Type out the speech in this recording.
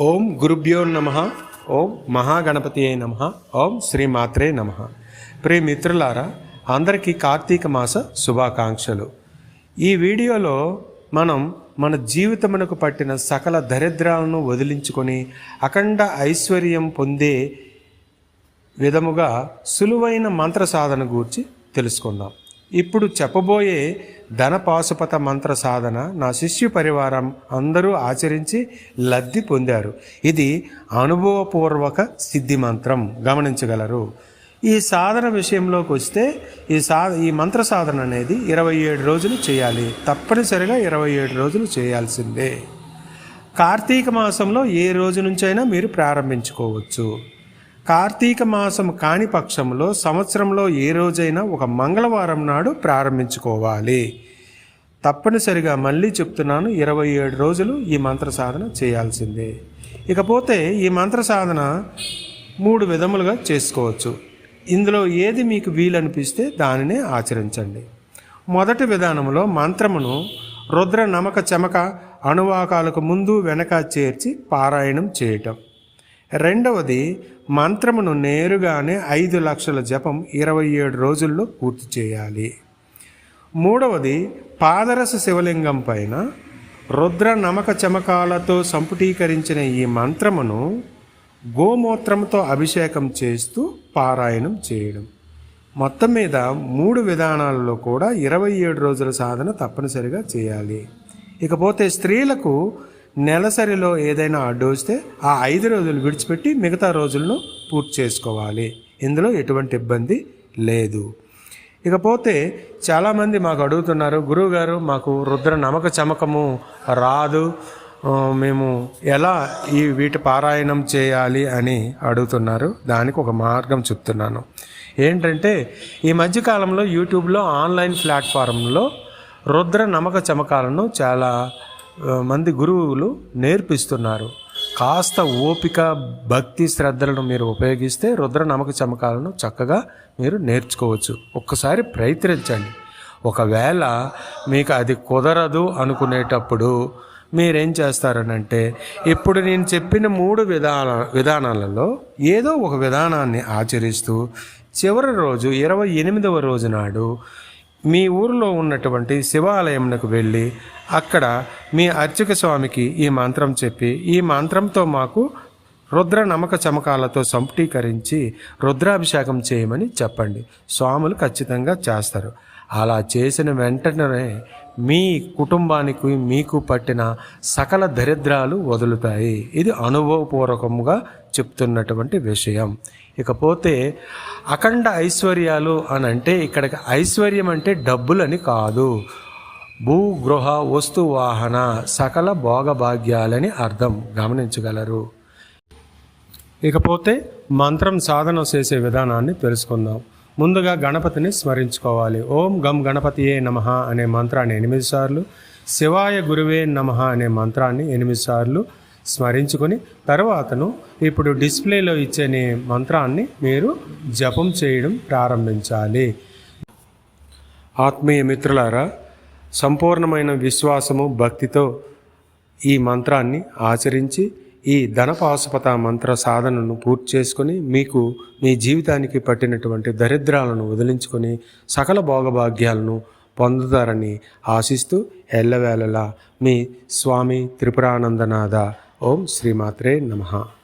ఓం గురుభ్యో నమ. ఓం మహాగణపతి అయి నమ. ఓం శ్రీమాత్రే నమ. ప్రియ మిత్రులారా అందరికీ కార్తీక మాస శుభాకాంక్షలు. ఈ వీడియోలో మనం మన జీవితమునకు పట్టిన సకల దరిద్రాలను వదిలించుకొని అఖండ ఐశ్వర్యం పొందే విధముగా సులువైన మంత్ర సాధన గూర్చి తెలుసుకుందాం. ఇప్పుడు చెప్పబోయే ధనపాశుపత మంత్ర సాధన నా శిష్యు పరివారం అందరూ ఆచరించి లబ్ధి పొందారు. ఇది అనుభవపూర్వక సిద్ధి మంత్రం. గమనించగలరు. ఈ సాధన విషయంలోకి వస్తే ఈ సా ఈ మంత్ర సాధన అనేది ఇరవై ఏడు రోజులు చేయాలి. తప్పనిసరిగా ఇరవై ఏడు రోజులు చేయాల్సిందే. కార్తీక మాసంలో ఏ రోజు నుంచైనా మీరు ప్రారంభించుకోవచ్చు. కార్తీక మాసం కాని పక్షంలో సంవత్సరంలో ఏ రోజైనా ఒక మంగళవారం నాడు ప్రారంభించుకోవాలి. తప్పనిసరిగా మళ్ళీ చెప్తున్నాను ఇరవై ఏడు రోజులు ఈ మంత్ర సాధన చేయాల్సిందే. ఇకపోతే ఈ మంత్ర సాధన మూడు విధములుగా చేసుకోవచ్చు. ఇందులో ఏది మీకు వీలనిపిస్తే దానినే ఆచరించండి. మొదటి విధానంలో మంత్రమును రుద్ర నమక చమక అణువాకాలకు ముందు వెనక చేర్చి పారాయణం చేయటం. రెండవది మంత్రమును నేరుగానే ఐదు లక్షల జపం ఇరవై ఏడు రోజుల్లో పూర్తి చేయాలి. మూడవది పాదరస శివలింగం పైన రుద్ర నమక చమకాలతో సంపుటీకరించిన ఈ మంత్రమును గోమూత్రంతో అభిషేకం చేస్తూ పారాయణం చేయడం. మొత్తం మీద మూడు విధానాలలో కూడా ఇరవై ఏడు రోజుల సాధన తప్పనిసరిగా చేయాలి. ఇకపోతే స్త్రీలకు నెలసరిలో ఏదైనా అడ్డు వస్తే ఆ ఐదు రోజులు విడిచిపెట్టి మిగతా రోజులను పూర్తి చేసుకోవాలి. ఇందులో ఎటువంటి ఇబ్బంది లేదు. ఇకపోతే చాలామంది మాకు అడుగుతున్నారు గురువుగారు మాకు రుద్ర నమక చమకము రాదు. మేము ఎలా ఈ వీటి పారాయణం చేయాలి? అని అడుగుతున్నారు. దానికి ఒక మార్గం చెప్తున్నాను. ఏంటంటే ఈ మధ్యకాలంలో యూట్యూబ్లో ఆన్లైన్ ప్లాట్ఫారంలో రుద్ర నమక చమకాలను చాలా మంది గురువులు నేర్పిస్తున్నారు. కాస్త ఓపిక భక్తి శ్రద్ధలను మీరు ఉపయోగిస్తే రుద్ర నమక చమకాలను చక్కగా మీరు నేర్చుకోవచ్చు. ఒక్కసారి ప్రయత్నించండి. ఒకవేళ మీకు అది కుదరదు అనుకునేటప్పుడు మీరేం చేస్తారనంటే ఇప్పుడు నేను చెప్పిన మూడు విధాన విధానాలలో ఏదో ఒక విధానాన్ని ఆచరిస్తూ చివరి రోజు ఇరవై ఎనిమిదవ రోజు నాడు మీ ఊరిలో ఉన్నటువంటి శివాలయంకు వెళ్ళి అక్కడ మీ అర్చక స్వామికి ఈ మంత్రం చెప్పి ఈ మంత్రంతో మాకు రుద్ర నమక చమకాలతో సంపుటీకరించి రుద్రాభిషేకం చేయమని చెప్పండి. స్వాములు ఖచ్చితంగా చేస్తారు. అలా చేసిన వెంటనే మీ కుటుంబానికి మీకు పట్టిన సకల దరిద్రాలు వదులుతాయి. ఇది అనుభవపూర్వకంగా చెప్తున్నటువంటి విషయం. ఇకపోతే అఖండ ఐశ్వర్యాలు అని అంటే ఇక్కడికి ఐశ్వర్యం అంటే డబ్బులని కాదు. భూ గృహ వస్తు వాహన సకల భోగభాగ్యాలని అర్థం. గమనించగలరు. ఇకపోతే మంత్రం సాధన చేసే విధానాన్ని తెలుసుకుందాం. ముందుగా గణపతిని స్మరించుకోవాలి. ఓం గం గణపతియే నమ అనే మంత్రాన్ని ఎనిమిది సార్లు శివాయ గురువే నమ అనే మంత్రాన్ని ఎనిమిది సార్లు స్మరించుకొని తర్వాతను ఇప్పుడు డిస్ప్లేలో ఇచ్చే మంత్రాన్ని మీరు జపం చేయడం ప్రారంభించాలి. ఆత్మీయ మిత్రులారా సంపూర్ణమైన విశ్వాసము భక్తితో ఈ మంత్రాన్ని ఆచరించి ఈ ధనపాశుపత మంత్ర సాధనను పూర్తి చేసుకొని మీకు మీ జీవితానికి పట్టినటువంటి దరిద్రాలను వదిలించుకొని సకల భోగభాగ్యాలను పొందుతారని ఆశిస్తూ ఎల్లవేళలా మీ స్వామి త్రిపురానందనాథ. ఓం శ్రీమాత్రే నమః.